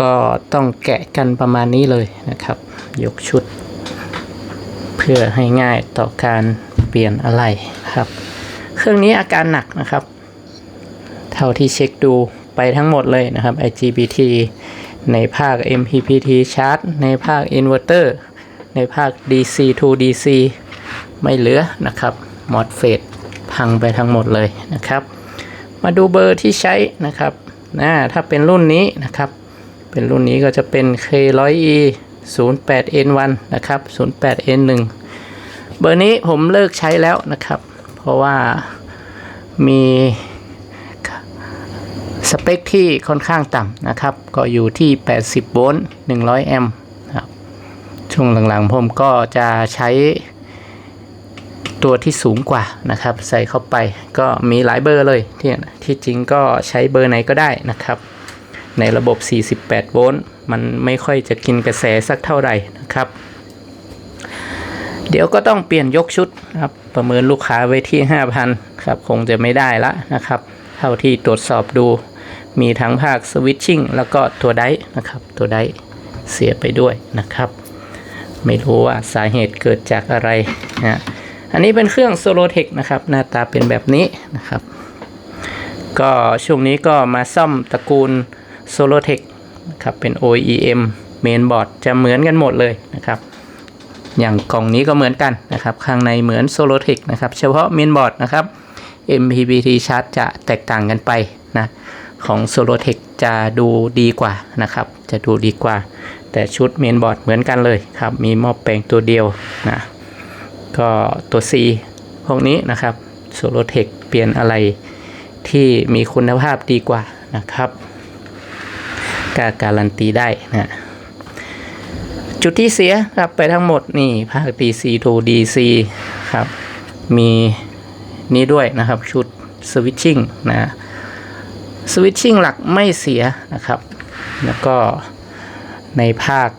ก็ต้องแกะกันประมาณนี้เลยนะครับ ยกชุด เพื่อให้ง่ายต่อการเปลี่ยนอะไรครับ เครื่องนี้อาการหนักนะครับ เท่าที่เช็คดูไปทั้งหมดเลยนะครับ IGBT ในภาค MPPT chart ในภาค inverter ในภาค DC to DC ไม่เหลือนะครับ MOSFET พังไปทั้งหมดเลยนะครับ มาดูเบอร์ที่ใช้นะครับนะถ้าเป็นรุ่นนี้นะครับ เป็นรุ่นนี้ก็จะเป็น K100E 08N1 นะครับ 08N1 เบอร์นี้ผมเลิกใช้แล้วนะครับ เพราะว่ามีสเปคที่ค่อนข้างต่ำนะครับ ก็อยู่ที่ 80 โวลต์ 100 แอมป์ครับ ช่วงหลังๆ ผมก็จะใช้ตัวที่สูงกว่านะครับ ใส่เข้าไปก็มีหลายเบอร์เลยที่ที่จริงก็ใช้เบอร์ไหนก็ได้นะครับ ในระบบ 48 โวลต์ มันไม่ค่อยจะกินกระแสสักเท่าไหร่นะครับ เดี๋ยวก็ต้องเปลี่ยนยกชุดครับ ประเมินลูกค้าไว้ที่ 5,000 ครับ คงจะไม่ได้ละนะครับ เท่าที่ตรวจสอบดู มีทั้งภาคสวิตชิ่งแล้วก็ตัวไดนะครับ ตัวไดเสียไปด้วยนะครับ ไม่รู้ว่าสาเหตุเกิดจากอะไรนะอันนี้เป็นเครื่อง s o l o t e c นะครับ หน้าตาเป็นแบบนี้นะครับ ก็ช่วงนี้ก็มาซ่อมตระกูล s o l o t e c นะครับเป็น OEM Mainboard จะเหมือนกันหมดเลยนะครับ อย่างกล่องนี้ก็เหมือนกันนะครับ ข้างในเหมือน s o l o t e c นะครับ เฉพาะ Mainboard นะครับ MPPT chart จะแตกต่างกันไปนะของ s o l o t e c จะดูดีกว่านะครับ จะดูดีกว่า แต่ชุด Mainboard เหมือนกันเลยครับ มีหม้อแปลงตัวเดียวนะก็ตัว C พวกนี้นะครับโซโลเทคเปลี่ยนอะไรที่มีคุณภาพดีกว่านะครับ กล้าการันตีได้นะจุดที่เสียครับไปทั้งหมดนี่ภาค DC to DC ครับมีนี้ด้วยนะครับชุดสวิตชิ่งนะสวิตชิ่งหลักไม่เสียนะครับ แล้วก็ในภาค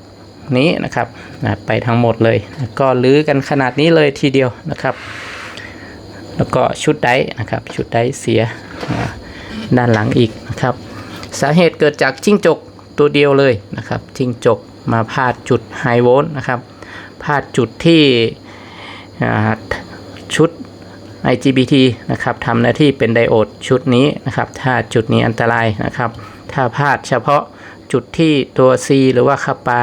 นี้นะครับนะไปทั้งหมดเลยลก็ลื้อกันขนาดนี้เลยทีเดียวนะครับ แล้วก็ชุดไดนะครับชุดไดเสียนะด้านหลังอีกนะครับ สาเหตุเกิดจากจิ้งจกตัวเดียวเลยนะครับ จิ้งจกมาพลาดจุดไฮโวลต์นะครับพลาดจุดที่ชุด IGBT นะครับทำหน้าที่เป็นไดโอดชุดนี้นะครับ ถ้าจุดนี้อันตรายนะครับ ถ้าพลาดเฉพาะจุดที่ตัว C หรือว่าคาปา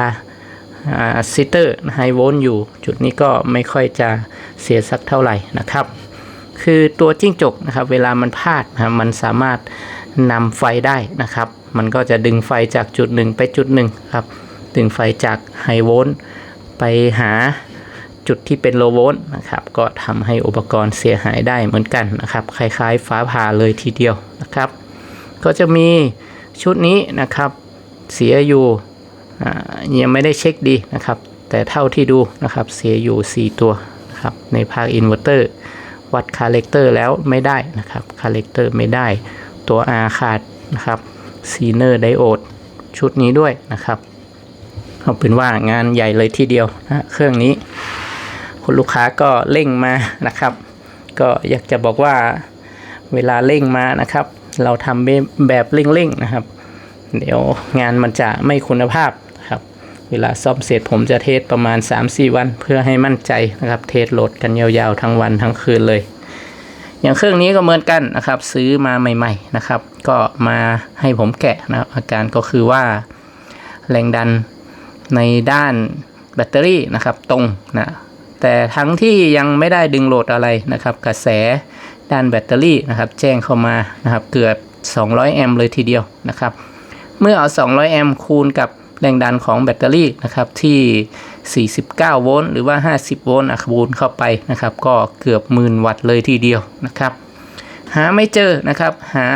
ซิเตอร์ไฮโวลต์อยู่ จุดนี้ก็ไม่ค่อยจะเสียสักเท่าไหร่นะครับ คือตัวจิ้งจกนะครับ เวลามันพลาดนะมันสามารถ นำไฟได้นะครับ มันก็จะดึงไฟจากจุดหนึ่งไปจุดหนึ่งครับ ดึงไฟจากไฮโวลต์ไปหาจุดที่เป็นโลโวลต์นะครับ ก็ทำให้อุปกรณ์เสียหายได้เหมือนกันนะครับ คล้ายๆ ฟ้าผ่าเลยทีเดียวนะครับ ก็จะมีชุดนี้นะครับ เสียอยู่อ่ายังไม่ได้เช็คดีนะครับ แต่เท่าที่ดูนะครับ เสียอยู่ 4 ตัวนะครับ ในภาคอินเวอร์เตอร์วัดคาเลกเตอร์แล้วไม่ได้นะครับ คาเลกเตอร์ไม่ได้ ตัว R ขาดนะครับซีเนอร์ไดโอดชุดนี้ด้วยนะครับเอาเป็นว่างานใหญ่เลยทีเดียวนะเครื่องนี้คุณลูกค้าก็เร่งมานะครับ ก็อยากจะบอกว่าเวลาเร่งมานะครับ เราทำแบบเร่งๆนะครับ เดี๋ยวงานมันจะไม่คุณภาพครับ เวลาซ่อมเสร็จผมจะเทสประมาณ 3-4 วัน เพื่อให้มั่นใจนะครับ เทสโหลดกันยาวๆทั้งวันทั้งคืนเลย อย่างเครื่องนี้ก็เหมือนกันนะครับ ซื้อมาใหม่ ๆนะครับ ก็มาให้ผมแกะนะครับ อาการก็คือว่าแรงดันในด้านแบตเตอรี่นะครับตรงนะแต่ทั้งที่ยังไม่ได้ดึงโหลดอะไรนะครับ กระแสด้านแบตเตอรี่นะครับ แจ้งเข้ามานะครับเกือบ 200 แอมป์เลยทีเดียวนะครับ เมื่อเอา 200 แอมป์คูณกับแรงดันของแบตเตอรี่นะครับที่ 49 โวลต์หรือว่า 50 โวลต์อะคูณเข้าไปนะครับ ก็เกือบหมื่นวัตต์เลยทีเดียวนะครับ หาไม่เจอนะครับ หา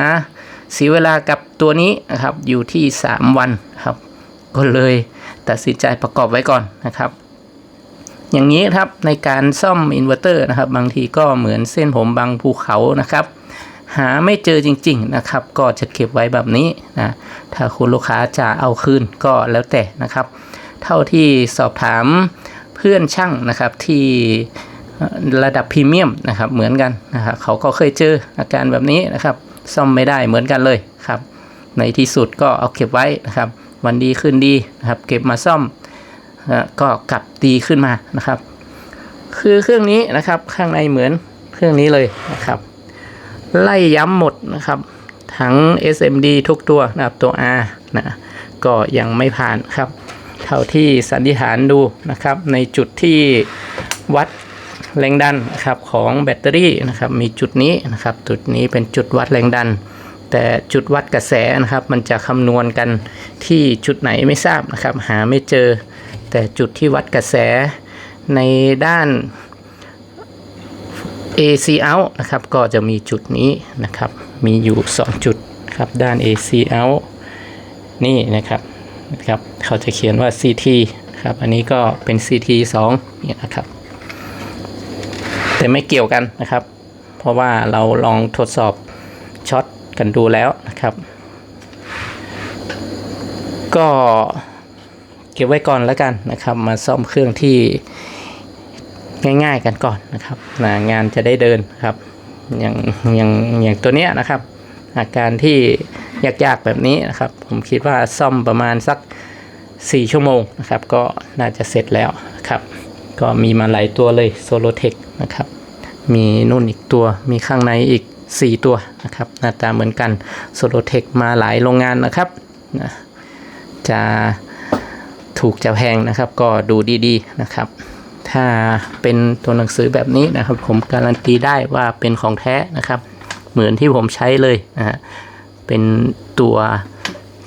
เสียเวลากับตัวนี้นะครับ อยู่ที่ 3 วันครับ ก็เลยตัดสินใจประกอบไว้ก่อนนะครับ อย่างนี้ครับในการซ่อมอินเวอร์เตอร์นะครับ บางทีก็เหมือนเส้นผมบางภูเขานะครับหาไม่เจอจริง ๆ นะครับ ก็จะเก็บไว้แบบนี้นะ ถ้าคุณลูกค้าจะเอาคืนก็แล้วแต่นะครับ เท่าที่สอบถามเพื่อนช่างนะครับที่ระดับพรีเมียมนะครับเหมือนกันนะครับเขาก็เคยเจออาการแบบนี้นะครับ ซ่อมไม่ได้เหมือนกันเลยครับ ในที่สุดก็เอาเก็บไว้นะครับ วันดีคืนดีนะครับ เก็บมาซ่อมก็กลับดีขึ้นมานะครับ คือเครื่องนี้นะครับข้างในเหมือนเครื่องนี้เลยนะครับ ไล่ย้ำหมดนะครับ ทั้ง SMD ทุกตัวนะครับตัว R นะก็ยังไม่ผ่านครับ เท่าที่สันนิษฐานดูนะครับ ในจุดที่วัดแรงดันนะครับของแบตเตอรี่นะครับ มีจุดนี้นะครับ จุดนี้เป็นจุดวัดแรงดัน แต่จุดวัดกระแสนะครับ มันจะคำนวณกันที่จุดไหนไม่ทราบนะครับ หาไม่เจอ แต่จุดที่วัดกระแสในด้าน AC out นะครับ ก็จะมีจุดนี้นะครับ มีอยู่ 2 จุดครับด้าน AC out นี่นะครับ นะครับเขาจะเขียนว่า CT ครับอันนี้ก็เป็น CT 2เนี่ยนะครับ แต่ไม่เกี่ยวกันนะครับ เพราะว่าเราลองทดสอบช็อตกันดูแล้วนะครับ ก็เก็บไว้ก่อนแล้วกันนะครับ มาซ่อมเครื่องที่ง่ายๆกันก่อนนะครับนะงานจะได้เดินครับอย่างอย่างอย่างตัวเนี้ยนะครับ อาการที่ ยากๆแบบนี้นะครับ ผมคิดว่าซ่อมประมาณสัก 4 ชั่วโมงนะครับ ก็น่าจะเสร็จแล้วครับ ก็มีมาหลายตัวเลยโซโลเทคนะครับ มีนุ่นอีกตัว มีข้างในอีก 4 ตัวนะครับหน้าตาเหมือนกันโซโลเทคมาหลายโรงงานนะครับนะจะถูกจะแพงนะครับ ก็ดูดีๆนะครับ ถ้าเป็นตัวหนังสือแบบนี้นะครับ ผมการันตีได้ว่าเป็นของแท้นะครับ เหมือนที่ผมใช้เลยนะฮะ เป็นตัว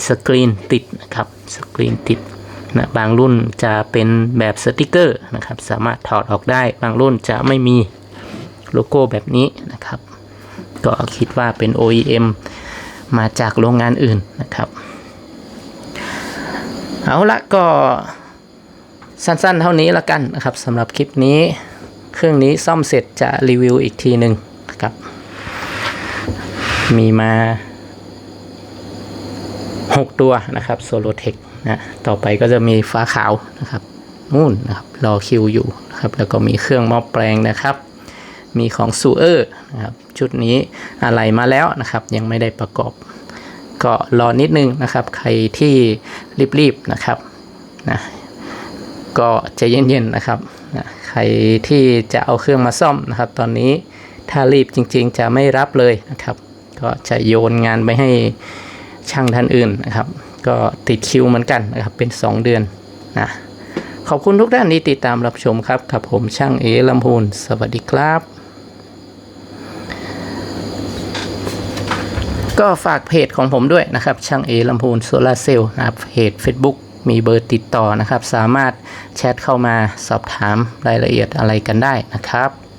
สกรีนติดนะครับสกรีนติดนะบางรุ่นจะเป็นแบบสติกเกอร์นะครับ สามารถถอดออกได้ บางรุ่นจะไม่มีโลโก้แบบนี้นะครับ ก็คิดว่าเป็น OEM มาจากโรงงานอื่นนะครับ เอาละก็สั้นๆเท่านี้ละกันนะครับสำหรับคลิปนี้ เครื่องนี้ซ่อมเสร็จจะรีวิวอีกทีหนึ่งนะครับ มีมา 6 ตัวนะครับโซโลเทคนะต่อไปก็จะมีฟ้าขาวนะครับนู่นนะครับรอคิวอยู่นะครับแล้วก็มีเครื่องม้อแปลงนะครับ มีของซูเออร์นะครับชุดนี้อะไรมาแล้วนะครับยังไม่ได้ประกอบ ก็รอนิดนึงนะครับ ใครที่รีบๆนะครับนะก็ใจะเย็นๆนะครับนะใครที่จะเอาเครื่องมาซ่อมนะครับ ตอนนี้ถ้ารีบจริงๆจะไม่รับเลยนะครับ ก็จะโยนงานไปให้ ช่างท่านอื่นนะครับ ก็ติดคิวเหมือนกันนะครับเป็น 2 เดือนนะขอบคุณทุกท่านที่ติดตามรับชมครับกับผมช่างเอลำพูนสวัสดีครับ ก็ฝากเพจของผมด้วยนะครับ ช่างเอลำพูนโซลาเซลล์นะครับเพจ Facebook มีเบอร์ติดต่อนะครับ สามารถแชทเข้ามาสอบถามรายละเอียดอะไรกันได้นะครับ